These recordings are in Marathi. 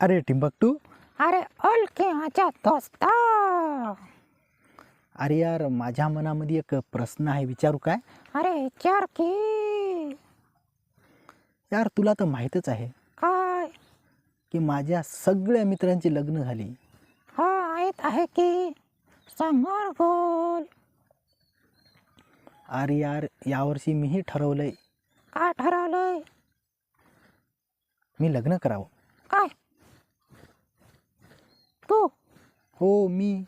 अरे टिंबकटू. अरे ओळखी माझ्या दोस्त. अरे यार माझ्या मनामध्ये एक प्रश्न आहे विचारू काय? अरे विचार की. यार तुला तर माहीतच आहे काय? की माझ्या सगळ्या मित्रांची लग्न झाली. हा माहीत आहे की. समोर गोल अरे यार यावर्षी मीही ठरवलंय. काय ठरवलंय? मी लग्न करावं. काय तू हो मी.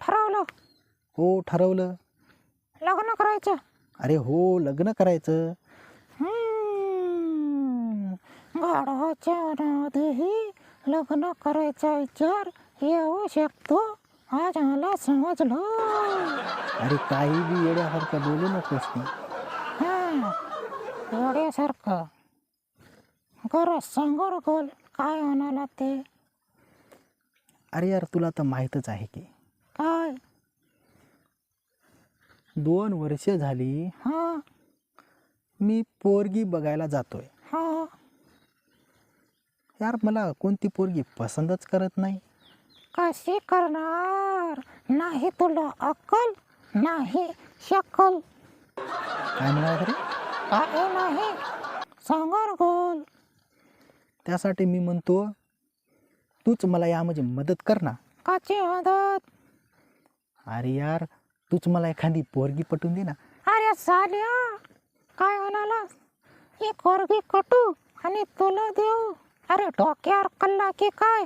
ठरवलं. हो ठरवलं. लग्न करायचं. अरे हो लग्न करायचं. हम्म, गाढवाच्या मनामध्येही लग्न करायचा विचार येऊ शकतो. आज मला समजलं. अरे काही बी येड्यासारखं बोलू नकोस तू. हा एवढ्यासारखं गरज समोर गोल काय म्हणाला ते. अरे यार तुला तर माहीतच आहे की. काय? दोन वर्ष झाली हा मी पोरगी बघायला जातोय. हा. यार मला कोणती पोरगी पसंतच करत नाही? कशी करणार? नाही तुला अक्कल? नाही शकल काय म्हणाला रे काय नाही. समोर गोल त्यासाठी मी म्हणतो तूच मला यामध्ये मदत कर ना. काची मदत? अरे यार तूच मला एखादी पोरगी पटवून दे ना. अरे साल्या काय म्हणाला ही कोरगी कटू आणि तुला देऊ. अरे डोक्यावर कल्ला की काय?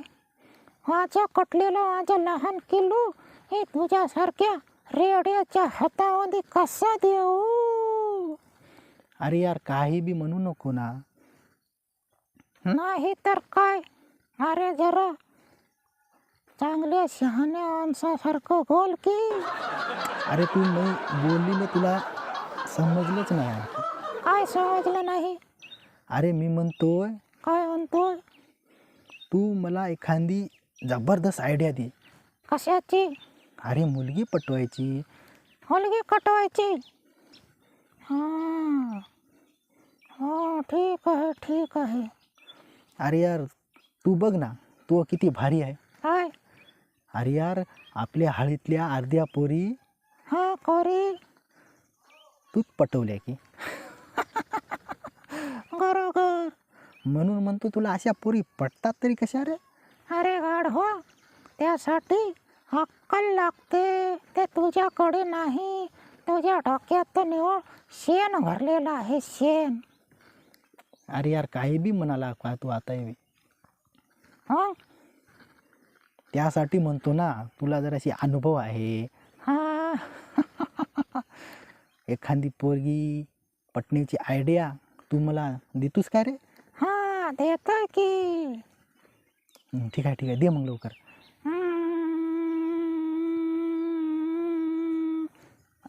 माझं कटलेलं माझं लहान किल्लू हे तुझ्यासारख्या रेड्याच्या हातामध्ये कसं देऊ? अरे यार काही बी म्हणू नको ना. नाही तर काय? अरे जरा चांगल्या शहाण्या माणसासारखं बोल की. अरे तू नाही बोललेलं तुला समजलंच नाही आणखी. काय समजलं नाही? अरे मी म्हणतोय. काय म्हणतोय? तू मला एखादी जबरदस्त आयडिया दे. कशाची? अरे मुलगी पटवायची. मुलगी कटवायची हां. हो ठीक आहे ठीक आहे. अरे यार तू बघ ना तू किती भारी आहे. काय अरे यार आपल्या हळीतल्या अर्ध्या पोरी. हा कोरी तूच पटवल्या की? बरोबर. म्हणून म्हणतो तुला अशा पोरी पटतात तरी कशा रे? अरे गाढ हो त्यासाठी अक्कल लागते. ते तुझ्याकडे नाही. तुझ्या डोक्यात निवळ शेण भरलेलं आहे शेण. अरे यार काही बी म्हणाला का तू आता हे? त्यासाठी म्हणतो ना तुला जराशी अनुभव आहे हा. एखादी पोरगी पटण्याची आयडिया तू मला देतोस काय रे? हा देतोय की. ठीक आहे ठीक आहे. दे मग लवकर.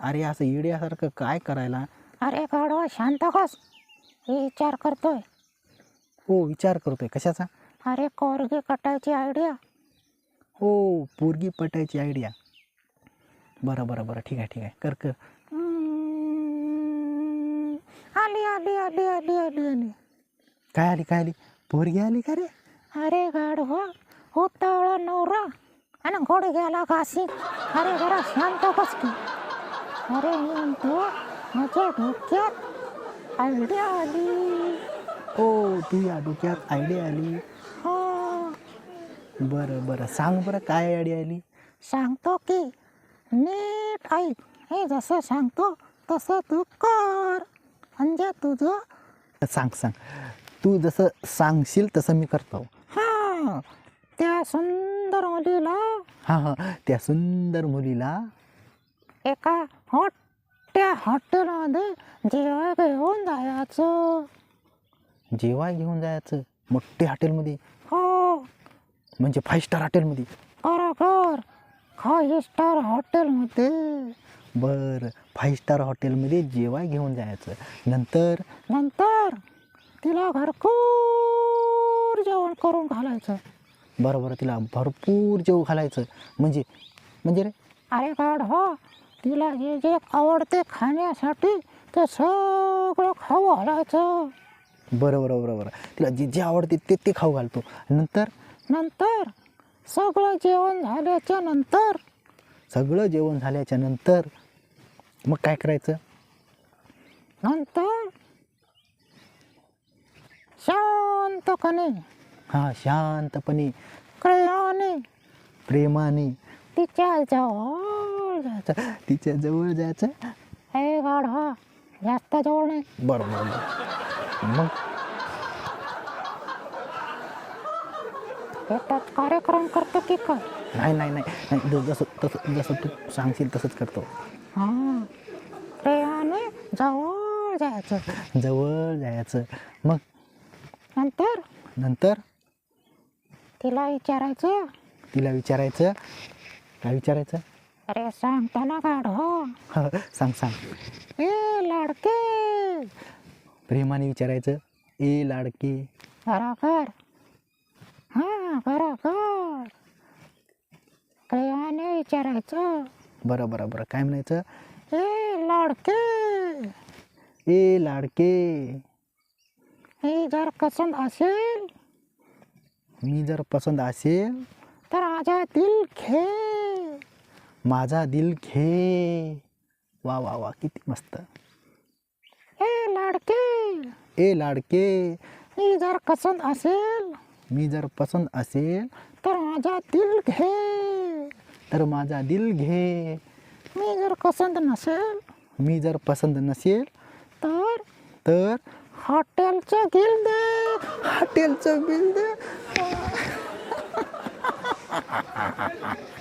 अरे असं येड्यासारखं काय करायला? अरे गाढवा शांत हे विचार करतोय. हो विचार करतोय. कशाचा? अरे कोरगी कटायची आयडिया हो पोरगी पटायची आयडिया बरं बरं बरं. ठीक आहे ठीक आहे. कर कर. आली आली आली आली आली आली. काय आली काय आली? पोरगी आली का रे? अरे गाढवा उतावळा नवरा. आणि गोड गेला घासी. अरे जरा शांत बस की. अरे म्हणतो माझ्या डोक्यात आयडिया आली. हो तू या डोक्यात आयडिया आली. हो बरं बरं. सांग बरं काय आयडिया आली? सांगतो की नीट ऐक. हे जसं सांगतो तसं तू कर. म्हणजे तुझं सांग सांग. तू जसं सांगशील तसं मी करतो. हा. त्या सुंदर मुलीला हां हां. त्या सुंदर मुलीला एका मोठ्या हॉटेलमध्ये जेवाय घेऊन जायचं. जेवाय घेऊन जायचं? मोठ्या हॉटेलमध्ये? हो. म्हणजे फाईव्ह स्टार हॉटेलमध्ये बरोबर फाईव्ह स्टार हॉटेलमध्ये बरं फाईव्ह स्टार हॉटेलमध्ये जेवाय घेऊन जायचं. नंतर? नंतर तिला घरपूर जेवण करून घालायचं. बरं बरं तिला भरपूर जेव घालायचं. म्हणजे म्हणजे रे? अरे गाड हो. तिला जे जे आवडते खाण्यासाठी ते सगळं खाऊ घालायचं. बरं बरं बरं बरं तिला जे जे आवडते ते ते खाऊ घालतो. नंतर? नंतर सगळं जेवण झाल्याच्यानंतर सगळं जेवण झाल्याच्यानंतर मग काय करायचं? नंतर शांतपणे हां शांतपणे कळल्याने प्रेमाने तिच्या जवळ जायचं. तिच्या जवळ जायचं? हे गाढवा जास्त जवळ नाही. बरं बरं बरं. मग? शेतात कार्यक्रम करतो की काय? नाही नाही नाही. नाही ज- जसं तसं जसं तू सांगशील तसंच करतो. हां. प्रेमाने जवळ जायचं. जवळ जायचं. मग? नंतर? नंतर? तिला विचारायचं? तिला विचारायचं? काय विचारायचं? अरे सांगतो ना गाढवा हा, सांग सांग. ए लाडके! प्रेमाने विचारायचं? ए लाडके. बरोबर. हां बरोबर. प्रेमाने विचारायचं. बरं बरं बरं. काय म्हणायचं? ए लाडके. ए लाडके. हे जर पसंत असेल? मी जर पसंत असेल? तर माझा दिल घे. माझा दिल घे. वा वा वा. किती मस्त. ए लाडके. ए लाडके. मी जर पसंत असेल? मी जर पसंत असेल तर माझा दिल घे. तर माझा दिल घे. मी जर पसंत नसेल मी जर पसंत नसेल तर तर हॉटेलचं बिल दे. हॉटेलचं बिल दे.